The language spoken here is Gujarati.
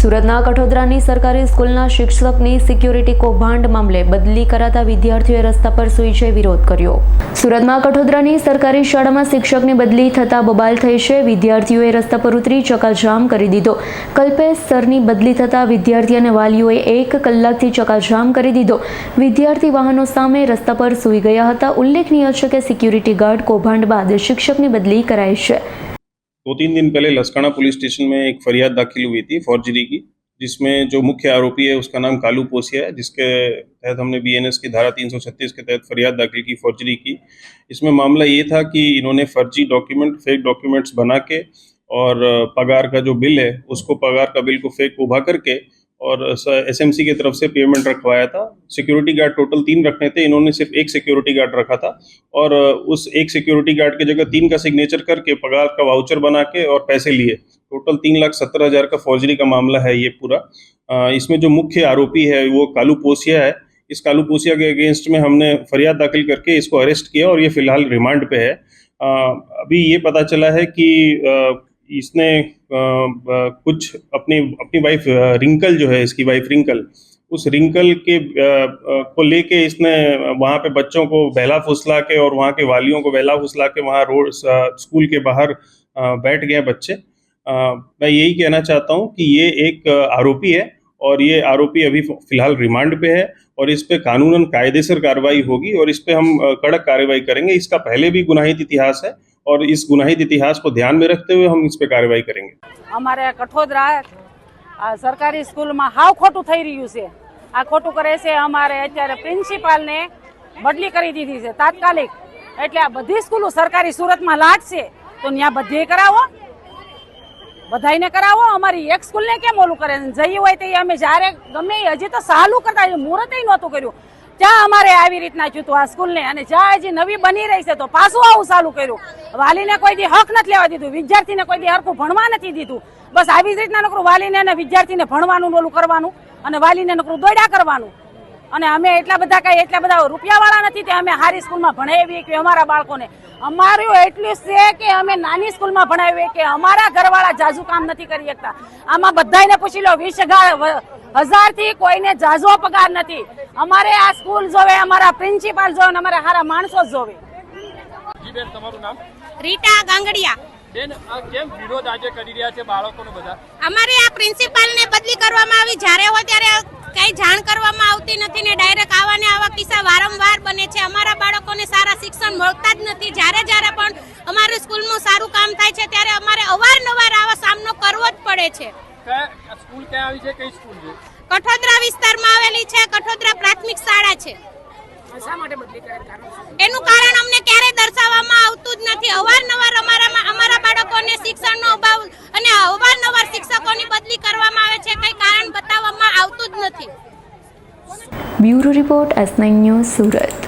સુરતના કઠોદરાની સરકારી સ્કૂલના શિક્ષકની સિક્યુરિટી કૌભાંડ મામલે બદલી કરાતા વિદ્યાર્થીઓએ રસ્તા પર સૂઈ જઈ વિરોધ કર્યો. સુરતમાં કઠોદરાની સરકારી શાળામાં શિક્ષકની બદલી થતાં બબાલ થઈ છે. વિદ્યાર્થીઓએ રસ્તા પર ઉતરી ચકાજામ કરી દીધો. કલ્પેશ સરની બદલી થતા વિદ્યાર્થી અને વાલીઓએ એક કલાકથી ચકાજામ કરી દીધો. વિદ્યાર્થી વાહનો સામે રસ્તા પર સૂઈ ગયા હતા. ઉલ્લેખનીય છે કે સિક્યુરિટી ગાર્ડ કૌભાંડ બાદ શિક્ષકની બદલી કરાઈ છે. दो तीन दिन पहले लसकाना पुलिस स्टेशन में एक फरियाद दाखिल हुई थी फॉर्जरी की, जिसमें जो मुख्य आरोपी है उसका नाम कालू पोसिया है, जिसके तहत हमने बीएनएस की धारा 336 के तहत फरियाद दाखिल की फॉर्जरी की। इसमें मामला ये था कि इन्होंने फर्जी डॉक्यूमेंट, फेक डॉक्यूमेंट्स बना के और पगार का जो बिल है, उसको पगार का बिल को फेक उभा करके और एस एम सी की तरफ़ से पेमेंट रखवाया था। सिक्योरिटी गार्ड टोटल तीन रखने थे। इन्होंने सिर्फ़ एक सिक्योरिटी गार्ड रखा था। और उस एक सिक्योरिटी गार्ड की जगह तीन का सिग्नेचर करके पगार का वाउचर बना के और पैसे लिए। टोटल तीन लाख सत्तर हज़ार का फौजरी का मामला है ये पूरा। इसमें जो मुख्य आरोपी है वो कालू पोसिया है। इस कालू पोसिया के अगेंस्ट में हमने फरियाद दाखिल करके इसको अरेस्ट किया और ये फ़िलहाल रिमांड पे है। अ, अभी ये पता चला है कि इसने कुछ अपनी अपनी वाइफ रिंकल जो है, इसकी वाइफ रिंकल उस रिंकल के को लेके इसने वहाँ पे बच्चों को बहला फुसला के और वहाँ के वालियों को बहला फुसला के वहाँ रोड स्कूल के बाहर बैठ गए बच्चे। मैं यही कहना चाहता हूँ कि ये एक आरोपी है और ये आरोपी अभी फ़िलहाल रिमांड पे है और इस पे कानूनन कायदेसर कार्रवाई होगी और इस पे हम कड़क कार्रवाई करेंगे। इसका पहले भी गुनाहित इतिहास है और इस गुनाहित इतिहास को ध्यान में रखते हुए हम इस पे कार्रवाई करेंगे અમારે કઠોદરા આ સરકારી સ્કૂલમાં હાવ ખોટું થઈ રહ્યું છે આ ખોટું કરે છે અમારે અત્યારે પ્રિન્સિપાલને બદલી કરી દીધી છે તાત્કાલિક એટલે આ બધી સ્કૂલો સરકારી સુરતમાં લાગશે તો ત્યાં બધે કરાવો બધાયને કરાવો અમારી એક સ્કૂલને કેમ ઓલું કરે જઈ હોય તો અમે જ્યારે ગમે એ હજી તો સાલું કરતા મુહૂર્ત નહોતું કર્યું ત્યાં અમારે આવી રીતના થયું હતું આ સ્કૂલને. અને જ્યાં હજી નવી બની રહી છે તો પાછું આવું ચાલુ કર્યું. વાલીને કોઈ દી હક નથી લેવા દીધું. વિદ્યાર્થીને કોઈ દી હરખું ભણવા નથી દીધું. બસ આવી જ રીતના નકરું વાલીને અને વિદ્યાર્થીને ભણવાનું ઓલું કરવાનું અને વાલીને નકરું દોડ્યા કરવાનું. અને અમે એટલા બધા કઈ એટલા બધા રૂપિયા વાળા નથી તે અમે હારી સ્કૂલમાં ભણાવીએ કે અમારા બાળકોને. અમારું એટલું છે કે અમે નાની સ્કૂલમાં ભણાવીએ કે અમારા ઘરવાળા જાજુ કામ નથી કરી શકતા. આમાં બધાને પૂછી લો વીસ હજારથી કોઈને જાજો પગાર નથી. અમારે આ સ્કૂલ જોવે અમારા પ્રિન્સિપાલ જોવે અને અમારા સારા માણસો જોવે. તમારું નામ? રીટા ગાંગડિયા. બેન આ કેમ વિરોધ આજે કરી રહ્યા છે બાળકોને બધા? અમારે આ પ્રિન્સિપાલને બદલી કરવામાં આવી. જ્યારે હોય ત્યારે કઈ જાણ કરવામાં આવતી નથી ને ડાયરેક્ટ આવા ને આવા કિસ્સા વારંવાર બને છે. અમારા બાળકોને સારા શિક્ષણ મળતા જ નથી. જ્યારે જ્યારે પણ અમારી સ્કૂલનું સારું કામ થાય છે ત્યારે અમારે અવારનવાર આવા સામનો કરવો જ પડે છે. સ્કૂલ ક્યાં આવી છે? કઈ સ્કૂલ છે? કઠોદરા વિસ્તારમાં આવેલી છે કઠોદરા પ્રાથમિક શાળા છે. એનું કારણ અમને ક્યારેય દર્શાવવામાં આવતું જ નથી. અવારનવાર અમારા અમારા બાળકોને શિક્ષણનો અભાવ અને અવારનવાર શિક્ષકોની બદલી કરવામાં આવે છે કઈ કારણ બતાવવામાં આવતું જ નથી. Bureau report S nine news Surat.